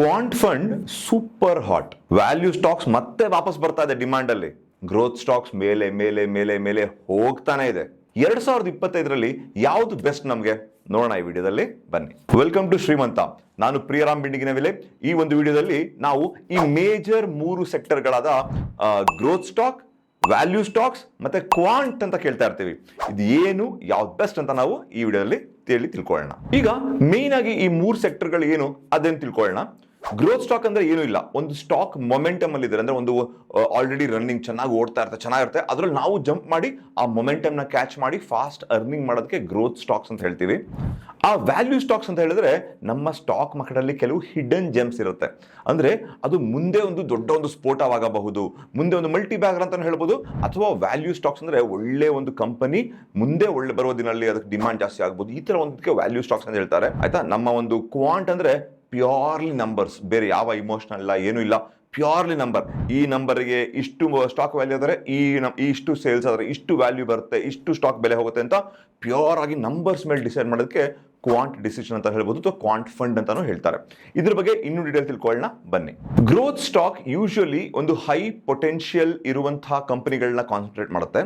Quant fund super hot value stocks ಮತ್ತೆ ವಾಪಸ್ ಬರ್ತಾ ಇದೆ ಡಿಮಾಂಡ್ ಅಲ್ಲಿ. ಗ್ರೋತ್ ಸ್ಟಾಕ್ಸ್ ಮೇಲೆ ಮೇಲೆ ಮೇಲೆ ಮೇಲೆ ಹೋಗ್ತಾನೆ ಇದೆ. ಎರಡ್ ಸಾವಿರದ ಇಪ್ಪತ್ತೈದರಲ್ಲಿ ಯಾವ್ದು ಬೆಸ್ಟ್ ನಮಗೆ? ನೋಡೋಣ ಈ ವಿಡಿಯೋದಲ್ಲಿ ಬನ್ನಿ. ವೆಲ್ಕಮ್ ಟು ಶ್ರೀಮಂತ. ನಾನು ಪ್ರಿಯರಾಮ್ ಬಿಂಡಿಗಿನ ಮೇಲೆ ಈ ಒಂದು ವಿಡಿಯೋದಲ್ಲಿ ನಾವು ಈ ಮೇಜರ್ ಮೂರು ಸೆಕ್ಟರ್ಗಳಾದ ಗ್ರೋತ್ ಸ್ಟಾಕ್ ವ್ಯಾಲ್ಯೂ ಸ್ಟಾಕ್ಸ್ ಮತ್ತೆ ಕ್ವಾಂಟ್ ಅಂತ ಕೇಳ್ತಾ ಇರ್ತೀವಿ. ಇದು ಏನು, ಯಾವ್ದು ಬೆಸ್ಟ್ ಅಂತ ನಾವು ಈ ವಿಡಿಯೋದಲ್ಲಿ ತಿಳಿ ತಿಳ್ಕೊಳ್ಳೋಣ. ಈಗ ಮೇನ್ ಆಗಿ ಈ ಮೂರು ಸೆಕ್ಟರ್ಗಳು ಏನು ಅದನ್ನು ತಿಳ್ಕೊಳ್ಳೋಣ. ಗ್ರೋತ್ ಸ್ಟಾಕ್ ಅಂದ್ರೆ ಏನೂ ಇಲ್ಲ. ಒಂದು ಸ್ಟಾಕ್ ಮೊಮೆಂಟಮ್ ಅಲ್ಲಿ ಅಂದ್ರೆ ಒಂದು ಆಲ್ರೆಡಿ ರನ್ನಿಂಗ್ ಚೆನ್ನಾಗಿ ಓಡ್ತಾ ಇರುತ್ತೆ, ಚೆನ್ನಾಗಿರುತ್ತೆ. ಅದ್ರಲ್ಲಿ ನಾವು ಜಂಪ್ ಮಾಡಿ ಆ ಮೊಮೆಂಟಮ್ನ ಕ್ಯಾಚ್ ಮಾಡಿ ಫಾಸ್ಟ್ ಅರ್ನಿಂಗ್ ಮಾಡೋದಕ್ಕೆ ಗ್ರೋತ್ ಸ್ಟಾಕ್ಸ್ ಅಂತ ಹೇಳ್ತೀವಿ. ಆ ವ್ಯಾಲ್ಯೂ ಸ್ಟಾಕ್ಸ್ ಅಂತ ಹೇಳಿದ್ರೆ ನಮ್ಮ ಸ್ಟಾಕ್ ಮಾರ್ಕೆಟ್ ಅಲ್ಲಿ ಕೆಲವು ಹಿಡನ್ ಜೆಮ್ಸ್ ಇರುತ್ತೆ. ಅಂದ್ರೆ ಅದು ಮುಂದೆ ಒಂದು ದೊಡ್ಡ ಒಂದು ಸ್ಫೋಟವಾಗಬಹುದು ಮುಂದೆ ಒಂದು ಮಲ್ಟಿ ಬ್ಯಾಗರ್ ಅಂತ ಹೇಳ್ಬೋದು, ಅಥವಾ ವ್ಯಾಲ್ಯೂ ಸ್ಟಾಕ್ಸ್ ಅಂದ್ರೆ ಒಳ್ಳೆ ಒಂದು ಕಂಪನಿ ಮುಂದೆ ಒಳ್ಳೆ ಬರುವ ದಿನಲ್ಲಿ ಅದಕ್ಕೆ ಡಿಮಾಂಡ್ ಜಾಸ್ತಿ ಆಗ್ಬೋದು. ಈ ತರ ಒಂದಕ್ಕೆ ವ್ಯಾಲ್ಯೂ ಸ್ಟಾಕ್ಸ್ ಅಂತ ಹೇಳ್ತಾರೆ. ಆಯ್ತಾ? ನಮ್ಮ ಒಂದು ಕ್ವಾಂಟ್ ಅಂದ್ರೆ ಪ್ಯೂರ್ಲಿ ನಂಬರ್ಸ್ ಬೇರೆ ಯಾವ ಇಮೋಷನಲ್ ಇಲ್ಲ, ಏನೂ ಇಲ್ಲ. ಪ್ಯೂರ್ಲಿ ನಂಬರ್ ಈ ನಂಬರ್ಗೆ ಇಷ್ಟು ಸ್ಟಾಕ್ ವ್ಯಾಲ್ಯೂ ಆದರೆ, ಈ ನಮ್ ಇಷ್ಟು ಸೇಲ್ಸ್ ಆದರೆ, ಇಷ್ಟು ವ್ಯಾಲ್ಯೂ ಬರುತ್ತೆ, ಇಷ್ಟು ಸ್ಟಾಕ್ ಬೆಲೆ ಹೋಗುತ್ತೆ ಅಂತ ಪ್ಯೂರ್ ಆಗಿ ನಂಬರ್ಸ್ ಮೇಲೆ ಡಿಸೈಡ್ ಮಾಡೋದಕ್ಕೆ ಕ್ವಾಂಟ್ ಡಿಸಿಷನ್ ಅಂತ ಹೇಳ್ಬೋದು ಅಥವಾ ಕ್ವಾಂಟ್ ಫಂಡ್ ಅಂತಾನು ಹೇಳ್ತಾರೆ. ಇದ್ರ ಬಗ್ಗೆ ಇನ್ನೂ ಡೀಟೇಲ್ ತಿಳ್ಕೊಳ್ಳೋಣ. ಬನ್ನಿ. ಗ್ರೋತ್ ಸ್ಟಾಕ್ ಯೂಶ್ವಲಿ ಒಂದು ಹೈ ಪೊಟೆನ್ಷಿಯಲ್ ಇರುವಂತಹ ಕಂಪನಿಗಳನ್ನ ಕಾನ್ಸಂಟ್ರೇಟ್ ಮಾಡುತ್ತೆ.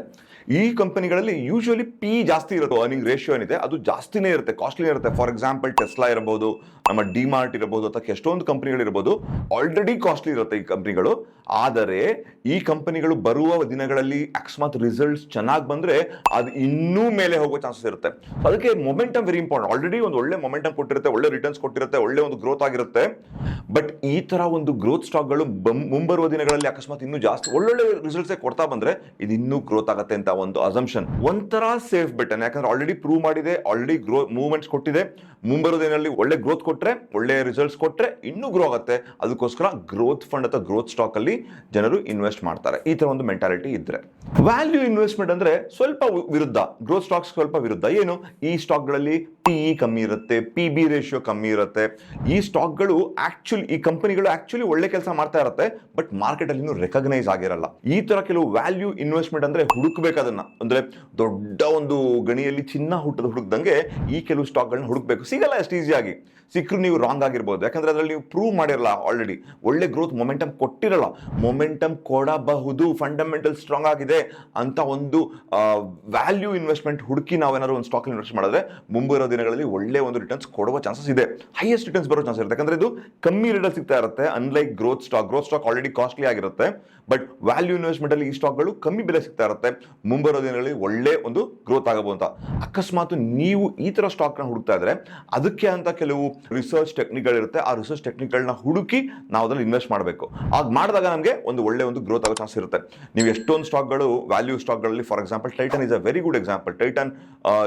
ಈ ಕಂಪನಿಗಳಲ್ಲಿ ಯೂಶುವಲಿ ಪಿ ಜಾಸ್ತಿ ಇರುತ್ತೆ ಅರ್ನಿಂಗ್ ರೇಷಿಯೋ ಏನಿದೆ, ಅದು ಜಾಸ್ತಿನೇ ಇರುತ್ತೆ ಕಾಸ್ಟ್ಲಿ ಇರುತ್ತೆ. ಫಾರ್ ಎಕ್ಸಾಂಪಲ್ ಟೆಸ್ಲಾ ಇರಬಹುದು, ನಮ್ಮ ಡಿಮಾರ್ಟ್ ಇರಬಹುದು, ಅಥವಾ ಎಷ್ಟೊಂದು ಕಂಪನಿಗಳು ಇರಬಹುದು ಆಲ್ರೆಡಿ ಕಾಸ್ಟ್ಲಿ ಇರುತ್ತೆ ಈ ಕಂಪನಿಗಳು. ಆದರೆ, ಈ ಕಂಪನಿಗಳು ಬರುವ ದಿನಗಳಲ್ಲಿ ಅಕಸ್ಮಾತ್ ರಿಸಲ್ಟ್ಸ್ ಚೆನ್ನಾಗಿ ಬಂದ್ರೆ, ಅದು ಇನ್ನೂ ಮೇಲೆ ಹೋಗೋ ಚಾನ್ಸಸ್ ಇರುತ್ತೆ. ಅದಕ್ಕೆ ಮೊಮೆಂಟಮ್ ವೆರಿ ಇಂಪಾರ್ಟೆಂಟ್ ಆಲ್ರೆಡಿ ಒಂದು ಒಳ್ಳೆ ಮೊಮೆಂಟಮ್ ಕೊಟ್ಟಿರುತ್ತೆ, ಒಳ್ಳೆ ರಿಟರ್ನ್ಸ್ ಕೊಟ್ಟಿರುತ್ತೆ, ಒಳ್ಳೆ ಒಂದು ಗ್ರೋತ್ ಆಗಿರುತ್ತೆ. ಬಟ್ ಈ ತರ ಒಂದು ಗ್ರೋತ್ ಸ್ಟಾಕ್ಗಳು ಮುಂಬರುವ ದಿನಗಳಲ್ಲಿ ಅಕಸ್ಮಾತ್ ಇನ್ನೂ ಜಾಸ್ತಿ ಒಳ್ಳೊಳ್ಳೆ ರಿಸಲ್ಟ್ಸ್ ಕೊಡ್ತಾ ಬಂದ್ರೆ ಇದು ಇನ್ನೂ ಗ್ರೋತ್ ಆಗುತ್ತೆ ಅಂತ ಒಂದು ಅಸಂಪ್ಷನ್ ಒಂಥರ ಸೇಫ್ ಬೆಟನ್ ಯಾಕಂದ್ರೆ ಆಲ್ರೆಡಿ ಪ್ರೂವ್ ಮಾಡಿದೆ ಆಲ್ರೆಡಿ ಗ್ರೋ ಮೂವ್ಮೆಂಟ್ಸ್ ಕೊಟ್ಟಿದೆ. ಮುಂಬರುವ ದಿನಗಳಲ್ಲಿ ಒಳ್ಳೆ ಗ್ರೋತ್ ಕೊಟ್ಟರೆ ಒಳ್ಳೆ ರಿಸಲ್ಟ್ಸ್ ಕೊಟ್ಟರೆ ಇನ್ನೂ ಗ್ರೋ ಆಗುತ್ತೆ. ಅದಕ್ಕೋಸ್ಕರ ಗ್ರೋತ್ ಫಂಡ್ ಅಥವಾ ಗ್ರೋತ್ ಸ್ಟಾಕ್ ಅಲ್ಲಿ ಜನರು ಇನ್ವೆಸ್ಟ್ ಮಾಡ್ತಾರೆ. ಈ ತರ ಒಂದು ಮೆಂಟಾಲಿಟಿ ಇದ್ರೆ. ವ್ಯಾಲ್ಯೂ ಇನ್ವೆಸ್ಟ್ಮೆಂಟ್ ಅಂದ್ರೆ ಸ್ವಲ್ಪ ವಿರುದ್ಧ. ಗ್ರೋತ್ ಸ್ಟಾಕ್ಸ್ ಸ್ವಲ್ಪ ವಿರುದ್ಧ. ಏನು? ಈ ಸ್ಟಾಕ್ಗಳಲ್ಲಿ ಪಿ ಇ ಕಮ್ಮಿ ಇರುತ್ತೆ ಪಿ ಬಿ ರೇಷಿಯೋ ಕಮ್ಮಿ ಇರುತ್ತೆ. ಈ ಸ್ಟಾಕ್ಗಳು ಆಕ್ಚುಲಿ ಈ ಕಂಪನಿಗಳು ಆಕ್ಚುಲಿ ಒಳ್ಳೆ ಕೆಲಸ ಮಾಡ್ತಾ ಇರುತ್ತೆ ಬಟ್ ಮಾರ್ಕೆಟ್ ಅಲ್ಲಿ ಇನ್ನೂ ರೆಕಗ್ನೈಸ್ ಆಗಿರಲ್ಲ. ಈ ತರ ಕೆಲವು ವ್ಯಾಲ್ಯೂ ಇನ್ವೆಸ್ಟ್ಮೆಂಟ್ ಅಂದ್ರೆ ಹುಡುಕ್ಬೇಕು ಅದನ್ನ. ಅಂದ್ರೆ ದೊಡ್ಡ ಒಂದು ಗಣಿಯಲ್ಲಿ ಚಿನ್ನ ಹುಟ್ಟದ ಹುಡುಕ್ದಂಗೆ ಈ ಕೆಲವು ಸ್ಟಾಕ್ಗಳನ್ನ ಹುಡುಕ್ಬೇಕು. ಸಿಗಲ್ಲ ಅಷ್ಟು ಈಸಿಯಾಗಿ ಸಿಕ್ಕರು ನೀವು ರಾಂಗ್ ಆಗಿರ್ಬೋದು. ಯಾಕಂದ್ರೆ ಅದರಲ್ಲಿ ನೀವು ಪ್ರೂವ್ ಮಾಡಿರಲ್ಲ ಆಲ್ರೆಡಿ ಒಳ್ಳೆ ಗ್ರೋತ್ ಮೊಮೆಂಟಮ್ ಕೊಟ್ಟಿರಲ್ಲ. ಮೊಮೆಂಟಮ್ ಕೊಡಬಹುದು ಫಂಡಮೆಂಟಲ್ ಸ್ಟ್ರಾಂಗ್ ಆಗಿದೆ ಅಂತ ಒಂದು ವ್ಯಾಲ್ಯೂ ಇನ್ವೆಸ್ಟ್ಮೆಂಟ್ ಹುಡುಕಿ ನಾವೇನಾದ್ರು ಒಂದು ಸ್ಟಾಕ್ ಇನ್ವೆಸ್ಟ್ ಮಾಡಿದ್ರೆ ಮುಂಬರೋ ದಿನಗಳಲ್ಲಿ ಒಳ್ಳೆ ಒಂದು ರಿಟರ್ನ್ಸ್ ಕೊಡುವ ಚಾನ್ಸಸ್ ಇದೆ. ಹೈಯೆಸ್ಟ್ ರಿಟರ್ನ್ಸ್ ಬರೋ ಚಾನ್ಸ್ ಇರುತ್ತೆ. ಯಾಕಂದ್ರೆ ಇದು ಕಮ್ಮಿ ರಿಟರ್ನ್ ಸಿಗ್ತಾ ಇರುತ್ತೆ unlike growth stock growth stock already costly ಆಗಿರುತ್ತೆ. ಬಟ್ ವ್ಯಾಲ್ಯೂ ಇನ್ವೆಸ್ಟ್ಮೆಂಟ್ ಅಲ್ಲಿ ಈ ಸ್ಟಾಕ್ಗಳು ಕಮ್ಮಿ ಬೆಲೆ ಸಿಗ್ತಾ ಇರುತ್ತೆ. ಮುಂಬರೋ ದಿನಗಳಲ್ಲಿ ಒಳ್ಳೆ ಒಂದು ಗ್ರೋತ್ ಆಗಬಹುದು ಅಂತ ಅಕಸ್ಮಾತ್ ನೀವು ಈ ತರ ಸ್ಟಾಕ್ನ ಹುಡುಕ್ತಾ ಇದ್ರೆ ಅದಕ್ಕೆ ಅಂತ ಕೆಲವು ರಿಸರ್ಚ್ ಟೆಕ್ನಿಕ್ಗಳಿರುತ್ತೆ ಆ ರಿಸರ್ಚ್ ಟೆಕ್ನಿಕ್ಗಳನ್ನ ಹುಡುಕಿ ನಾವು ಅದನ್ನು ಇನ್ವೆಸ್ಟ್ ಮಾಡಬೇಕು. ಆಗ ಮಾಡಿದಾಗ ನಮಗೆ ಒಂದು ಒಳ್ಳೆ ಒಂದು ಗ್ರೋತ್ ಆಗೋ ಚಾನ್ಸ್ ಇರುತ್ತೆ. ನೀವು ಎಷ್ಟೊಂದು ಸ್ಟಾಕ್ಗಳು value ಸ್ಟಾಕ್ಗಳಲ್ಲಿ for example Titan is a very good example Titan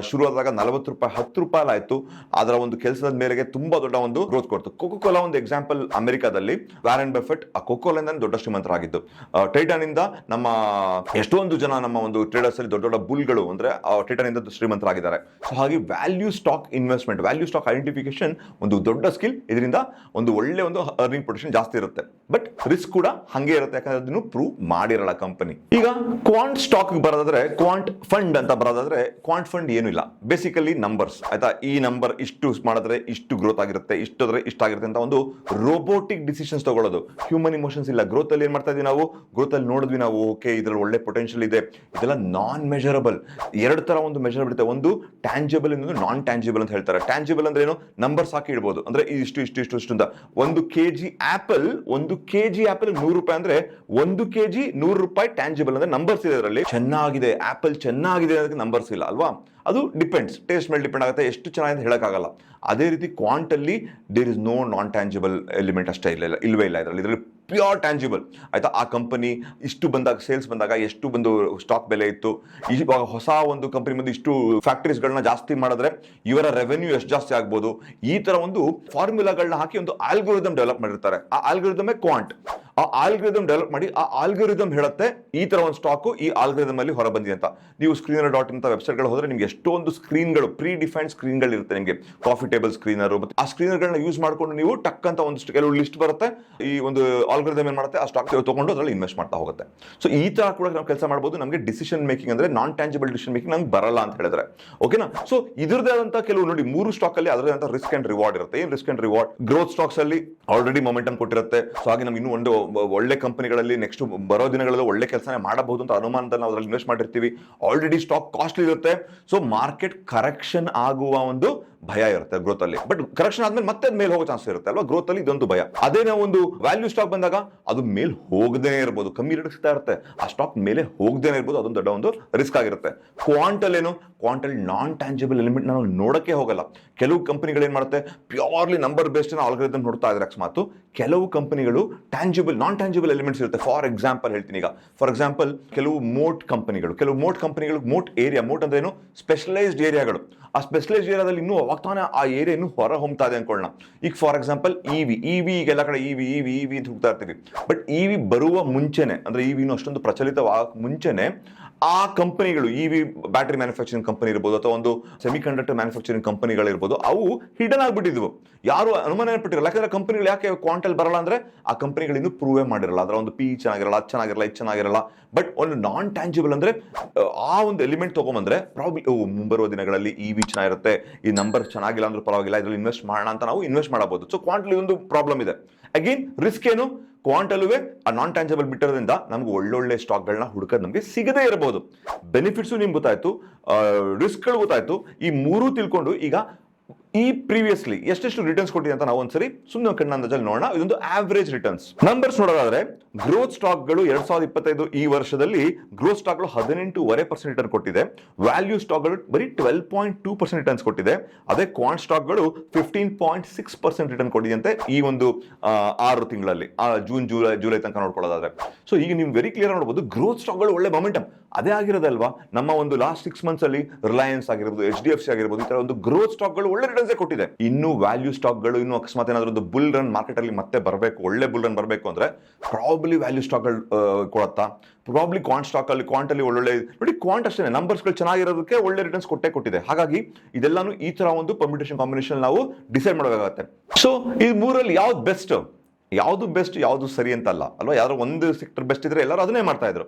ಶುರು ಆದಾಗ ನಲವತ್ತು ರೂಪಾಯಿ, ಹತ್ತು ರೂಪಾಯಿ ಆಯ್ತು. ಅದರ ಒಂದು ಕೆಲಸದ ಮೇರೆಗೆ ತುಂಬಾ ದೊಡ್ಡ ಒಂದು ಗ್ರೋತ್ ಕೊಡ್ತು. ಕೊಕೋ ಕೋಲಾ ಒಂದು ಎಕ್ಸಾಂಪಲ್ ಅಮೆರಿಕಾದಲ್ಲಿ. ವ್ಯಾರನ್ ಬೆಫೆಟ್ ಆ ಕೋಕೋಲಿಂದ ದೊಡ್ಡ ಶ್ರೀಮಂತರಾಗಿದ್ದು. ಟೈಟನ್ ಇಂದ ನಮ್ಮ ಎಷ್ಟೊಂದು ಜನ ನಮ್ಮ ಒಂದು ಟ್ರೇಡರ್ಸ್ ಅಲ್ಲಿ ದೊಡ್ಡ ದೊಡ್ಡ ಬುಲ್ಗಳು ಅಂದ್ರೆ ಟೈಟನ್ ಇಂದ ಶ್ರೀಮಂತರಾಗಿದ್ದಾರೆ. ಸೊ ಹಾಗೆ value stock investment value stock identification ಒಂದು ದೊಡ್ಡ ಸ್ಕಿಲ್ ಇದರಿಂದ ಒಂದು ಒಳ್ಳೆ ಒಂದು ಅರ್ನಿಂಗ್ ಪ್ರೊಟೆಕ್ಷನ್ ಜಾಸ್ತಿ ಇರುತ್ತೆ. ಬಟ್ ರಿಸ್ಕ್ ಕೂಡ ಹಂಗೆ ಇರುತ್ತೆ. ಯಾಕಂದ್ರೆ ಅದನ್ನು ಪ್ರೂವ್ ಮಾಡಿರಲ್ಲ ಕಂಪನಿ ಈಗ ಕ್ವಾಂಟ್ ಸ್ಟಾಕ್ ಬರೋದಾದ್ರೆ ಕ್ವಾಂಟ್ ಫಂಡ್ ಅಂತ ಬರೋದಾದ್ರೆ ಕ್ವಾಂಟ್ ಫಂಡ್ ಏನು ಇಲ್ಲ. ಬೇಸಿಕಲಿ ನಂಬರ್ಸ್ ಆಯ್ತಾ? ಈ ನಂಬರ್ ಇಷ್ಟು ಮಾಡಿದ್ರೆ ಇಷ್ಟು ಗ್ರೋತ್ ಆಗಿರುತ್ತೆ ಇಷ್ಟು ಆದ್ರೆ ಇಷ್ಟ ಆಗಿರುತ್ತೆ ಅಂತ ಒಂದು ರೋಬೋಟಿಕ್ ಡಿಸಿಷನ್ಸ್ ತಗೊಳ್ಳೋದು. ಹ್ಯೂಮನ್ ಇಮೋಷನ್ಸ್ ಇಲ್ಲ. ಗ್ರೋತ್ ಅಲ್ಲಿ ಏನ್ ಮಾಡ್ತಾ ಇದ್ದೀವಿ ನಾವು? ಗ್ರೋತ್ ಅಲ್ಲಿ ನೋಡಿದ್ವಿ ನಾವು ಓಕೆ ಇದ್ರಲ್ಲಿ ಒಳ್ಳೆ ಪೊಟೆನ್ಷಿಯಲ್ ಇದೆ. ಇದೆಲ್ಲ ನಾನ್ ಮೆಜರಬಲ್ ಎರಡು ತರ ಒಂದು ಮೆಜರಬಲ್ ಬಿಡುತ್ತೆ ಒಂದು ಟ್ಯಾಂಜಬಲ್ ಇನ್ನೊಂದು ನಾನ್ ಟ್ಯಾಂಜಬಲ್ ಅಂತ ಹೇಳ್ತಾರೆ. ಟ್ಯಾಂಜಬಲ್ ಅಂದ್ರೆ ಏನು? ನಂಬರ್ಸ್ ಹಾಕಿ ಇಡ್ಬೋದು. ಅಂದ್ರೆ ಇಷ್ಟು ಇಷ್ಟು ಇಷ್ಟು ಇಷ್ಟು ಅಂತ. ಒಂದು ಕೆ ಜಿ ಆಪಲ್ ಒಂದು ಕೆ ಜಿ ಆಪಲ್ ನೂರು ರೂಪಾಯಿ ಅಂದ್ರೆ ಒಂದು ಕೆ ಜಿ ನೂರು ರೂಪಾಯಿ ಟ್ಯಾಂಜಬಲ್ ಅಂದ್ರೆ ನಂಬರ್ಸ್ ಇದೆ ಅದರಲ್ಲಿ. ಚೆನ್ನಾಗಿದೆ. ಆಪಲ್ ಚೆನ್ನಾಗಿದೆ ಅದಕ್ಕೆ ನಂಬರ್ಸ್ ಇಲ್ಲ, ಅಲ್ವಾ? ಅದು ಡಿಪೆಂಡ್ಸ್ ಟೇಸ್ಟ್ ಮೇಲೆ ಡಿಪೆಂಡ್ ಆಗುತ್ತೆ. ಎಷ್ಟು ಚೆನ್ನಾಗಿದೆ ಹೇಳೋಕ್ಕಾಗಲ್ಲ. ಅದೇ ರೀತಿ ಕ್ವಾಂಟಲ್ಲಿ there is no non tangible element ಅಷ್ಟೇ ಇಲ್ಲ ಇಲ್ಲ, ಇಲ್ವೇ ಇಲ್ಲ ಇದರಲ್ಲಿ. ಇದರಲ್ಲಿ ಪ್ಯೂರ್ ಟ್ಯಾಂಜಿಬಲ್ ಆಯ್ತಾ? ಆ ಕಂಪನಿ ಇಷ್ಟು ಬಂದಾಗ ಸೇಲ್ಸ್ ಬಂದಾಗ ಎಷ್ಟು ಬಂದು ಸ್ಟಾಕ್ ಬೆಲೆ ಇತ್ತು? ಇವಾಗ ಹೊಸ ಒಂದು ಕಂಪನಿ ಬಂದು ಇಷ್ಟು ಫ್ಯಾಕ್ಟ್ರೀಸ್ಗಳನ್ನ ಜಾಸ್ತಿ ಮಾಡಿದ್ರೆ ಇವರ ರೆವೆನ್ಯೂ ಎಷ್ಟು ಜಾಸ್ತಿ ಆಗ್ಬೋದು? ಈ ತರ ಒಂದು ಫಾರ್ಮುಲಾಗಳನ್ನ ಹಾಕಿ ಒಂದು ಆಲ್ಗೋರಿದಮ್ ಡೆವಲಪ್ ಮಾಡಿರ್ತಾರೆ. ಆ ಆಲ್ಗೋರಿದಮ್ ಕ್ವಾಂಟ್ ಆ ಆಲ್ಗರಿದಮ್ ಡೆವಲಪ್ ಮಾಡಿ, ಆ ಆಲ್ಗೋರಿದಮ್ ಹೇಳುತ್ತೆ, ಈ ತರ ಒಂದು ಸ್ಟಾಕು ಈ ಆಲ್ಗರಿದಮ್ ಅಲ್ಲಿ ಹೊರ ಬಂದಿದೆ ಅಂತ. ನೀವು ಸ್ಕ್ರೀನರ್ ಡಾಟ್ ಇಂತ ವೆಬ್ಸೈಟ್ಗಳು ಹೋದ್ರೆ ನಿಮ್ಗೆ ಎಷ್ಟೊಂದು ಸ್ಕ್ರೀನ್ಗಳು ಪ್ರೀ ಡಿಫೈನ್ಡ್ ಸ್ಕ್ರೀನ್ಗಳು ಇರುತ್ತೆ ನಿಮಗೆ. ಕಾಫಿ ಟೇಬಲ್ ಸ್ಕ್ರೀನರ್ ಆ ಸ್ಕ್ರೀನರ್ಗಳನ್ನ ಯೂಸ್ ಮಾಡ್ಕೊಂಡು ನೀವು ಟಕ್ ಅಂತ ಒಂದು ಕೆಲವು ಲಿಸ್ಟ್ ಬರುತ್ತೆ. ಈ ಒಂದು ಆಲ್ಗರಿದಮ್ ಏನು ಮಾಡುತ್ತೆ? ಆ ಸ್ಟಾಕ್ ತೊಗೊಂಡು ಅದರಲ್ಲಿ ಇನ್ವೆಸ್ಟ್ ಮಾಡ್ತಾ ಹೋಗುತ್ತೆ. ಸೊ ಈ ತರ ಕೂಡ ನಾವು ಕೆಲಸ ಮಾಡಬಹುದು ನಮಗೆ ಡಿಸಿಷನ್ ಮೇಕಿಂಗ್ ಅಂದ್ರೆ ನಾನ್ ಟ್ಯಾಂಜಿಬಲ್ ಡಿಸಿಷನ್ ಮೇಕಿಂಗ್ ನಮ್ಗೆ ಬರಲ್ಲ ಅಂತ ಹೇಳಿದ್ರೆ. ಓಕೆನಾ ಸೊ ಇದ್ರದ್ದೇ ಆದಂತ ಕೆಲವು ನೋಡಿ, ಮೂರು ಸ್ಟಾಕ್ ಅಲ್ಲಿ ಅದರದೇ ಅಂತ ರಿಸ್ಕ್ ಅಂಡ್ ರಿವಾರ್ಡ್ ಇರುತ್ತೆ. ಏನು risk and reward growth stocks ಅಲ್ಲಿ ಆಲ್ರೆಡಿ ಮೊಮೆಂಟಮ್ ಕೊಟ್ಟಿರುತ್ತೆ. ಸೊ ಹಾಗೆ ನಮ್ಗೆ ಇನ್ನೂ ಒಂದು ಒಳ್ಳೆ ಕಂಪನಿಗಳಲ್ಲಿ ನೆಕ್ಸ್ಟ್ ಬರೋ ದಿನಗಳಲ್ಲಿ ಒಳ್ಳೆ ಕೆಲಸನೇ ಮಾಡಬಹುದು ಅಂತ ಅನುಮಾನದಲ್ಲಿ ನಾವು ಅದರಲ್ಲಿ ಇನ್ವೆಸ್ಟ್ ಮಾಡಿರ್ತೀವಿ. ಆಲ್ರೆಡಿ ಸ್ಟಾಕ್ ಕಾಸ್ಟ್ಲಿ ಇರುತ್ತೆ. ಸೊ ಮಾರ್ಕೆಟ್ ಕರೆಕ್ಷನ್ ಆಗುವ ಒಂದು ಭಯ ಇರುತ್ತೆ ಗ್ರೋತ್ ಅಲ್ಲಿ. ಬಟ್ ಕರೆಕ್ಷನ್ ಆದ್ಮೇಲೆ ಮತ್ತೆ ಮೇಲೆ ಹೋಗೋ ಚಾನ್ಸ್ ಇರುತ್ತೆ ಅಲ್ವಾ? ಗ್ರೋತ್ ಅಲ್ಲಿ ಇದೊಂದು ಭಯ. ಅದೇ ಒಂದು ವ್ಯಾಲ್ಯೂ ಸ್ಟಾಕ್ ಬಂದಾಗ ಅದು ಮೇಲೆ ಹೋಗದೇನೆ ಇರ್ಬೋದು. ಕಮ್ಮಿ ರೇಟ್ ಸಿಗ್ತಾ ಇರುತ್ತೆ. ಆ ಸ್ಟಾಕ್ ಮೇಲೆ ಹೋಗದೇನೆ ಇರ್ಬೋದು. ಅದೊಂದು ದೊಡ್ಡ ಒಂದು ರಿಸ್ಕ್ ಆಗಿರುತ್ತೆ. ಕ್ವಾಂಟಲ್ ಏನು? ಕ್ವಾಂಟಲ್ ನಾನ್ ಟ್ಯಾಂಜಿಬಲ್ ಎಲಿಮೆಂಟ್ ನಾವು ನೋಡಕ್ಕೆ ಹೋಗಲ್ಲ. ಕೆಲವು ಕಂಪನಿಗಳು ಏನು ಮಾಡುತ್ತೆ? ಪ್ಯೂರ್ಲಿ ನಂಬರ್ ಬೇಸ್ಡ್ ಆಲ್ಗರಿದಮ್ ನೋಡ್ತಾ ಇದ್ರೆ ಅಕಸ್ಮಾತ್. ಕೆಲವು ಕಂಪನಿಗಳು ಟ್ಯಾಂಜಿಬಲ್ ನಾನ್ ಟ್ಯಾಂಜಿಬಲ್ ಎಲಿಮೆಂಟ್ಸ್ ಇರುತ್ತೆ. ಫಾರ್ ಎಕ್ಸಾಂಪಲ್ ಹೇಳ್ತೀನಿ ಈಗ. ಫಾರ್ ಎಕ್ಸಾಂಪಲ್ ಕೆಲವು ಮೋಟ್ ಕಂಪನಿಗಳು ಕೆಲವು ಮೋಟ್ ಕಂಪನಿಗಳು ಮೋಟ್ ಏರಿಯಾ ಮೋಟ್ ಅಂದ್ರೆ ಏನು? ಸ್ಪೆಷಲೈಸ್ಡ್ ಏರಿಯಾಗಳು ಆ ಸ್ಪೆಷಲೈಸ್ಡ್ ಏರಿಯಾದಲ್ಲಿ ಇನ್ನೂ ತಾನೇ ಆ ಏರಿಯಾ ಇನ್ನೂ ಹೊರ ಹೊಮ್ತಾ ಇದೆ ಅನ್ಕೊಳ್ಳೋಣ ಈಗ for example E V EV EV ಈಗೆಲ್ಲ ಕಡೆ E V E V E V ಅಂತ ಹೋಗ್ತಾ ಇರ್ತೀವಿ. ಬಟ್ ಇ ವಿ ಬರುವ ಮುಂಚೆನೆ, ಅಂದ್ರೆ ವಿನೂ ಅಷ್ಟೊಂದು ಪ್ರಚಲಿತವಾಗ ಮುಂಚೆನೆ ಆ ಕಂಪನಿಗಳು ವಿ ಬ್ಯಾಟ್ರಿ ಮ್ಯಾನುಫ್ಯಾಕ್ಚರಿಂಗ್ ಕಂಪನಿ ಇರ್ಬೋದು ಅಥವಾ ಒಂದು ಸೆಮಿ ಕಂಡಕ್ಟರ್ ಮ್ಯಾನುಫ್ಯಾಕ್ಚರಿಂಗ್ ಕಂಪನಿಗಳಿರ್ಬೋದು ಅವು ಹಿಡನ್ ಆಗ್ಬಿಟ್ಟಿದ್ವು. ಯಾರು ಅನುಮಾನ ಪಟ್ಟಿರಲ್ಲ ಯಾಕಂದ್ರೆ ಕಂಪನಿಗಳು ಯಾಕೆ ಕ್ವಾಂಟಲ್ ಬರಲ್ಲ ಅಂದ್ರೆ ಆ ಕಂಪನಿಗಳು ಇನ್ನೂ ಪ್ರೂವೇ ಮಾಡಿರಲ್ಲ. ಅದರ ಒಂದು ಪಿ ಚೆನ್ನಾಗಿರಲ್ಲ, ಅದು ಚೆನ್ನಾಗಿರಲ್ಲ, ಇದು ಚೆನ್ನಾಗಿರಲ್ಲ. ಬಟ್ ಒಂದು ನಾನ್ ಟ್ಯಾಂಜಿಬಲ್ ಅಂದ್ರೆ, ಆ ಒಂದು ಎಲಿಮೆಂಟ್ ತಗೊಂಬಂದ್ರೆ ಪ್ರಾಬ್ಲಿ ಮುಂಬರುವ ದಿನಗಳಲ್ಲಿ ಇ ವಿ ಚೆನ್ನಾಗಿರುತ್ತೆ, ಈ ನಂಬರ್ ಚೆನ್ನಾಗಿಲ್ಲ ಅಂದ್ರೂ ಪರವಾಗಿಲ್ಲ, ಇದರಲ್ಲಿ ಇನ್ವೆಸ್ಟ್ ಮಾಡೋಣ ಅಂತ ನಾವು ಇನ್ವೆಸ್ಟ್ ಮಾಡಬಹುದು ಸೊ ಕ್ವಾಂಟ್ಲಿ ಒಂದು ಪ್ರಾಬ್ಲಮ್ ಇದೆ. ಅಗೇನ್ ರಿಸ್ಕ್ ಏನು? ಕ್ವಾಂಟಲ್ವೇ ಆ ನಾನ್ ಟ್ಯಾಂಜಬಲ್ ಬಿಟ್ಟಿರೋದ್ರಿಂದ ನಮ್ಗೆ ಒಳ್ಳೊಳ್ಳೆ ಸ್ಟಾಕ್ಗಳನ್ನ ಹುಡುಕೋದು ನಮಗೆ ಸಿಗದೇ ಇರಬಹುದು ಬೆನಿಫಿಟ್ಸು ನಿಮ್ಗೆ ಗೊತ್ತಾಯ್ತು ರಿಸ್ಕ್ಗಳು ಗೊತ್ತಾಯ್ತು. ಈ ಮೂರು ತಿಳ್ಕೊಂಡು ಈಗ ಈ ಪ್ರೀವಿಯಸ್ಲಿ ಎಷ್ಟೆಷ್ಟು ರಿಟರ್ನ್ಸ್ ಕೊಟ್ಟಿದೆ ಅಂತ ನಾವು ಒಂದ್ಸರಿ ಸುಮ್ಮನೆ ಕಣ್ಣ ಅಂದಾಜಲ್ಲಿ ನೋಡೋಣ. ಇದೊಂದು ಆವರೇಜ್ ರಿಟರ್ನ್ಸ್ ನಂಬರ್ಸ್ ನೋಡೋದಾದ್ರೆ ಗ್ರೋತ್ ಸ್ಟಾಕ್ಗಳು ಎರಡ್ ಸಾವಿರದ ಇಪ್ಪತ್ತೈದು ಈ ವರ್ಷದಲ್ಲಿ ಗ್ರೋತ್ ಸ್ಟಾಕ್ಗಳು ಹದಿನೆಂಟೂವರೆ ಪರ್ಸೆಂಟ್ ರಿಟರ್ನ್ ಕೊಟ್ಟಿದೆ. ವ್ಯಾಲ್ಯೂ ಸ್ಟಾಕ್ಗಳು ಬರೀ twelve point two percent returns ಕೊಟ್ಟಿದೆ. ಅದೇ ಕ್ವಾಂಟ್ ಸ್ಟಾಕ್ಗಳು fifteen point six percent return ಕೊಟ್ಟಿದೆ ಈ ಒಂದು ಆರು ತಿಂಗಳಲ್ಲಿ ಜೂನ್ ಜುಲೈ ಜುಲೈ ತನಕ ನೋಡ್ಕೊಳ್ಳೋದಾದ್ರೆ. ಸೊ ಈಗ ನೀವು ವೆರಿ ಕ್ಲಿಯರ್ ನೋಡಬಹುದು ಗ್ರೋತ್ ಸ್ಟಾಕ್ಗಳು ಒಳ್ಳೆ ಮೊಮೆಂಟಮ್ ಅದೇ ಆಗಿರೋದಲ್ವಾ? ನಮ್ಮ ಒಂದು ಲಾಸ್ಟ್ ಸಿಕ್ಸ್ ಮಂತ್ಸ್ ಅಲ್ಲಿ ರಿಲಯನ್ಸ್ ಆಗಿರ್ಬೋದು ಎಚ್ ಡಿ ಎಫ್ ಸಿ ಆಗಿರ್ಬೋದು, ಈ ತರ ಒಂದು ಗ್ರೋತ್ ಸ್ಟಾಕ್ಗಳು ಒಳ್ಳೆ ರಿಟರ್ನ್ಸ್ ಕೊಟ್ಟಿದೆ. ಇನ್ನು ವ್ಯಾಲ್ಯೂ ಸ್ಟಾಕ್ಗಳು ಇನ್ನು ಅಕಸ್ಮಾತ್ ಏನಾದ್ರು ಒಂದು ಬುಲ್ ರನ್ ಮಾರ್ಕೆಟ್ ಅಲ್ಲಿ ಮತ್ತೆ ಬರಬೇಕು, ಒಳ್ಳೆ ಬುಲ್ ರನ್ ಬರಬೇಕು ಅಂದ್ರೆ ಪ್ರಾಬ್ಲಿ ವ್ಯಾಲ್ಯೂ ಸ್ಟಾಕ್ಗಳು ಕೊಡತ್ತಾ? ಪ್ರಾಬ್ಲಿ ಕ್ವಾಂಟ್ ಸ್ಟಾಕ್ ಅಲ್ಲಿ ಕ್ವಾಂಟ್ ಅಲ್ಲಿ ಒಳ್ಳೊಳ್ಳೆ, ನೋಡಿ ಕ್ವಾಂಟ್ ಅಷ್ಟೇ ನಂಬರ್ಸ್ಗಳು ಚೆನ್ನಾಗಿರೋದಕ್ಕೆ ಒಳ್ಳೆ ರಿಟರ್ನ್ಸ್ ಕೊಟ್ಟೆ ಕೊಟ್ಟಿದೆ. ಹಾಗಾಗಿ ಇದೆಲ್ಲಾನು ಈ ತರ ಒಂದು ಪರ್ಮಿಟೇಷನ್ ಕಾಂಬಿನೇಷನ್ ನಾವು ಡಿಸೈಡ್ ಮಾಡಬೇಕಾಗತ್ತೆ ಸೊ ಈ ಮೂರಲ್ಲಿ ಯಾವ್ದು ಬೆಸ್ಟ್ ಯಾವುದು ಬೆಸ್ಟ್ ಯಾವುದು ಸರಿ ಅಂತಲ್ಲ. ಅಲ್ವಾ? ಯಾವ್ದೋ ಒಂದು ಸೆಕ್ಟರ್ ಬೆಸ್ಟ್ ಇದ್ರೆ ಎಲ್ಲರೂ ಅದನ್ನೇ ಮಾಡ್ತಾ ಇದ್ರು.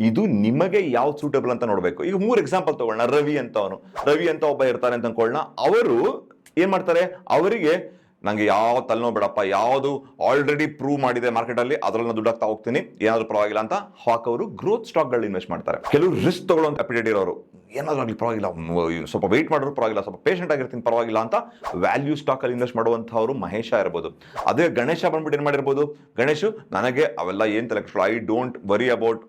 ಇದು ನಿಮಗೆ ಯಾವ್ದು ಸೂಟಬಲ್ ಅಂತ ನೋಡಬೇಕು. ಈಗ ಮೂರು ಎಕ್ಸಾಂಪಲ್ ತಗೊಳ್ಳೋಣ ರವಿ ಅಂತ ಅವನು. ರವಿ ಅಂತ ಒಬ್ಬ ಇರ್ತಾನೆ ಅಂತ ಅನ್ಕೊಳ್ಳೋಣ. ಅವರು ಏನ್ ಮಾಡ್ತಾರೆ? ಅವರಿಗೆ ನಂಗೆ ಯಾವ ತಲೆನೋ ಬೇಡಪ್ಪ. ಯಾವುದು ಆಲ್ರೆಡಿ ಪ್ರೂವ್ ಮಾಡಿದೆ ಮಾರ್ಕೆಟ್ ಅಲ್ಲಿ, ಅದ್ರಲ್ಲಿ ದುಡ್ಡಾಗ್ತಾ ಹಾಕ್ತಾ ಹೋಗ್ತೀನಿ. ಏನಾದ್ರು ಪರವಾಗಿಲ್ಲ ಅಂತ ಹಾಕೋರು ಗ್ರೋತ್ ಸ್ಟಾಕ್ಗಳು ಇನ್ವೆಸ್ಟ್ ಮಾಡ್ತಾರೆ. ಕೆಲವು ರಿಸ್ಕ್ ತಗೊಳ್ಳೋ ಅಪಿಡೇಟ್ ಇರೋರು. ಏನಾದ್ರೂ ಆಗಲಿ ಪರವಾಗಿಲ್ಲ. ಸ್ವಲ್ಪ ವೆಯ್ಟ್ ಮಾಡಿದ್ರು ಪರವಾಗಿಲ್ಲ. ಸ್ವಲ್ಪ ಪೇಷಂಟ್ ಆಗಿರ್ತೀನಿ, ಪರವಾಗಿಲ್ಲ ಅಂತ ವ್ಯಾಲ್ಯೂ ಸ್ಟಾಕಲ್ಲಿ ಇನ್ವೆಸ್ಟ್ ಮಾಡುವಂಥವ್ರು ಮಹೇಶ ಇರ್ಬೋದು. ಅದೇ ಗಣೇಶ ಬಂದ್ಬಿಟ್ಟು ಏನು ಮಾಡಿರ್ಬೋದು? ಗಣೇಶು, ನನಗೆ ಅವೆಲ್ಲ ಏನು ತಲೆ I don't worry about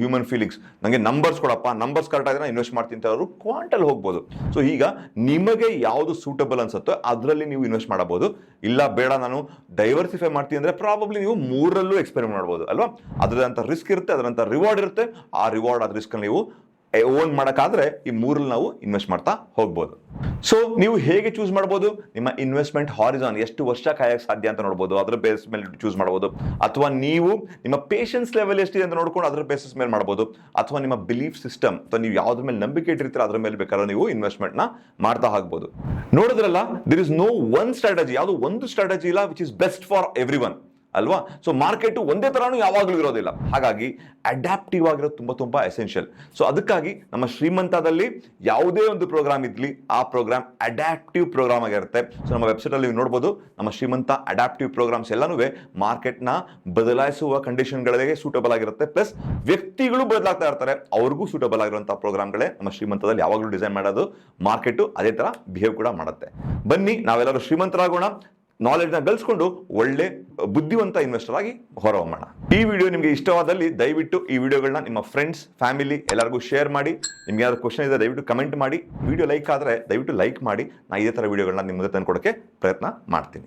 human feelings ನನಗೆ ನಂಬರ್ಸ್ ಕೊಡಪ್ಪ. ನಂಬರ್ಸ್ ಕರೆಕ್ಟ್ ಆಗಿದ್ರೆ ಇನ್ವೆಸ್ಟ್ ಮಾಡ್ತೀನಿ ಅವರು ಕ್ವಾಂಟಲ್ಲಿ ಹೋಗ್ಬೋದು. ಸೊ ಈಗ ನಿಮಗೆ ಯಾವುದು ಸೂಟಬಲ್ ಅನ್ಸುತ್ತೋ ಅದರಲ್ಲಿ ನೀವು ಇನ್ವೆಸ್ಟ್ ಮಾಡಬಹುದು. ಇಲ್ಲ, ಬೇಡ, ನಾನು ಡೈವರ್ಸಿಫೈ ಮಾಡ್ತೀನಿ ಅಂದರೆ ಪ್ರಾಬಬ್ಲಿ ನೀವು ಮೂರರಲ್ಲೂ ಎಕ್ಸ್ಪೆರಿಮೆಂಟ್ ಮಾಡ್ಬೋದು, ಅಲ್ವಾ? ಅದರಂಥ ರಿಸ್ಕ್ ಇರುತ್ತೆ ಅದರಂಥ ರಿವಾರ್ಡ್ ಇರುತ್ತೆ. ಆ ರಿವಾರ್ಡ್ ಆದ ರಿಸ್ಕ್ ನೀವು ಓನ್ ಮಾಡೋಕ್ಕಾದ್ರೆ ಈ ಮೂರಲ್ಲಿ ನಾವು ಇನ್ವೆಸ್ಟ್ ಮಾಡ್ತಾ ಹೋಗ್ಬೋದು. ಸೊ ನೀವು ಹೇಗೆ ಚೂಸ್ ಮಾಡ್ಬೋದು? ನಿಮ್ಮ ಇನ್ವೆಸ್ಟ್ಮೆಂಟ್ ಹಾರಿಜಾನ್ ಎಷ್ಟು ವರ್ಷ ಕಾಯಕ್ಕೆ ಸಾಧ್ಯ ಅಂತ ನೋಡ್ಬೋದು. ಅದ್ರ ಬೇಸ್ ಮೇಲೆ ಚೂಸ್ ಮಾಡ್ಬೋದು. ಅಥವಾ ನೀವು ನಿಮ್ಮ ಪೇಷನ್ಸ್ ಲೆವೆಲ್ ಎಷ್ಟಿದೆ ಅಂತ ನೋಡ್ಕೊಂಡು ಅದ್ರ ಬೇಸಿಸ್ ಮೇಲೆ ಮಾಡ್ಬೋದು. ಅಥವಾ ನಿಮ್ಮ ಬಿಲೀಫ್ ಸಿಸ್ಟಮ್ ಅಥವಾ ನೀವು ಯಾವ್ದ್ರ ಮೇಲೆ ನಂಬಿಕೆ ಇಟ್ಟಿರ್ತೀರ ಅದ್ರ ಮೇಲೆ ಬೇಕಾದ್ರೆ ನೀವು ಇನ್ವೆಸ್ಟ್ಮೆಂಟ್ನ ಮಾಡ್ತಾ ಹೋಗ್ಬೋದು ನೋಡಿದ್ರಲ್ಲ there is no one strategy ಯಾವುದು ಒಂದು ಸ್ಟ್ರಾಟಜಿ ಇಲ್ಲ which is best for everyone ಅಲ್ವಾ? ಸೊ ಮಾರ್ಕೆಟ್ ಒಂದೇ ತರಾನು ಯಾವಾಗಲೂ ಇರೋದಿಲ್ಲ. ಹಾಗಾಗಿ ಅಡ್ಯಾಪ್ಟಿವ್ ಆಗಿರೋದು ತುಂಬಾ ತುಂಬಾ ಎಸೆನ್ಷಿಯಲ್ ಸೊ ಅದಕ್ಕಾಗಿ ನಮ್ಮ ಶ್ರೀಮಂತದಲ್ಲಿ ಯಾವುದೇ ಒಂದು ಪ್ರೋಗ್ರಾಮ್ ಇದ್ಲಿ, ಆ ಪ್ರೋಗ್ರಾಮ್ ಅಡ್ಯಾಪ್ಟಿವ್ ಪ್ರೋಗ್ರಾಮ್ ಆಗಿರುತ್ತೆ. ಸೊ ನಮ್ಮ ವೆಬ್ಸೈಟ್ ಅಲ್ಲಿ ನೀವು ನೋಡ್ಬೋದು, ನಮ್ಮ ಶ್ರೀಮಂತ ಅಡ್ಯಾಪ್ಟಿವ್ ಪ್ರೋಗ್ರಾಮ್ಸ್ ಎಲ್ಲನೂ ಮಾರ್ಕೆಟ್ನ ಬದಲಾಯಿಸುವ ಕಂಡೀಷನ್ಗಳಿಗೆ ಸೂಟಬಲ್ ಆಗಿರುತ್ತೆ. ಪ್ಲಸ್ ವ್ಯಕ್ತಿಗಳು ಬದಲಾಗ್ತಾ ಇರ್ತಾರೆ. ಅವ್ರಿಗೂ ಸೂಟಬಲ್ ಆಗಿರುವಂತಹ ಪ್ರೋಗ್ರಾಮ್ಗಳೇ ನಮ್ಮ ಶ್ರೀಮಂತದಲ್ಲಿ ಯಾವಾಗಲೂ ಡಿಸೈನ್ ಮಾಡೋದು. ಮಾರ್ಕೆಟ್ ಅದೇ ತರ ಬಿಹೇವ್ ಕೂಡ ಮಾಡುತ್ತೆ. ಬನ್ನಿ, ನಾವೆಲ್ಲರೂ ಶ್ರೀಮಂತರಾಗೋಣ. ನಾಲೆಡ್ನ ಗಳಿಸ್ಕೊಂಡು ಒಳ್ಳೆ ಬುದ್ಧಿವಂತ ಇನ್ವೆಸ್ಟರ್ ಆಗಿ ಹೊರಹೊಮ್ಮೋಣ. ಈ ವಿಡಿಯೋ ನಿಮಗೆ ಇಷ್ಟವಾದಲ್ಲಿ ದಯವಿಟ್ಟು ಈ ವಿಡಿಯೋಗಳನ್ನ ನಿಮ್ಮ ಫ್ರೆಂಡ್ಸ್ ಫ್ಯಾಮಿಲಿ ಎಲ್ಲರಿಗೂ ಶೇರ್ ಮಾಡಿ. ನಿಮ್ಗೆ ಯಾರು ಕ್ವಶನ್ ಇದೆ ದಯವಿಟ್ಟು ಕಮೆಂಟ್ ಮಾಡಿ. ವಿಡಿಯೋ ಲೈಕ್ ಆದರೆ ದಯವಿಟ್ಟು ಲೈಕ್ ಮಾಡಿ. ನಾ ಇದೇ ಥರ ವಿಡಿಯೋಗಳನ್ನ ನಿಮ್ಮ ಮುಂದೆ ತಂದ್ಕೊಡೋಕ್ಕೆ ಪ್ರಯತ್ನ ಮಾಡ್ತೀನಿ.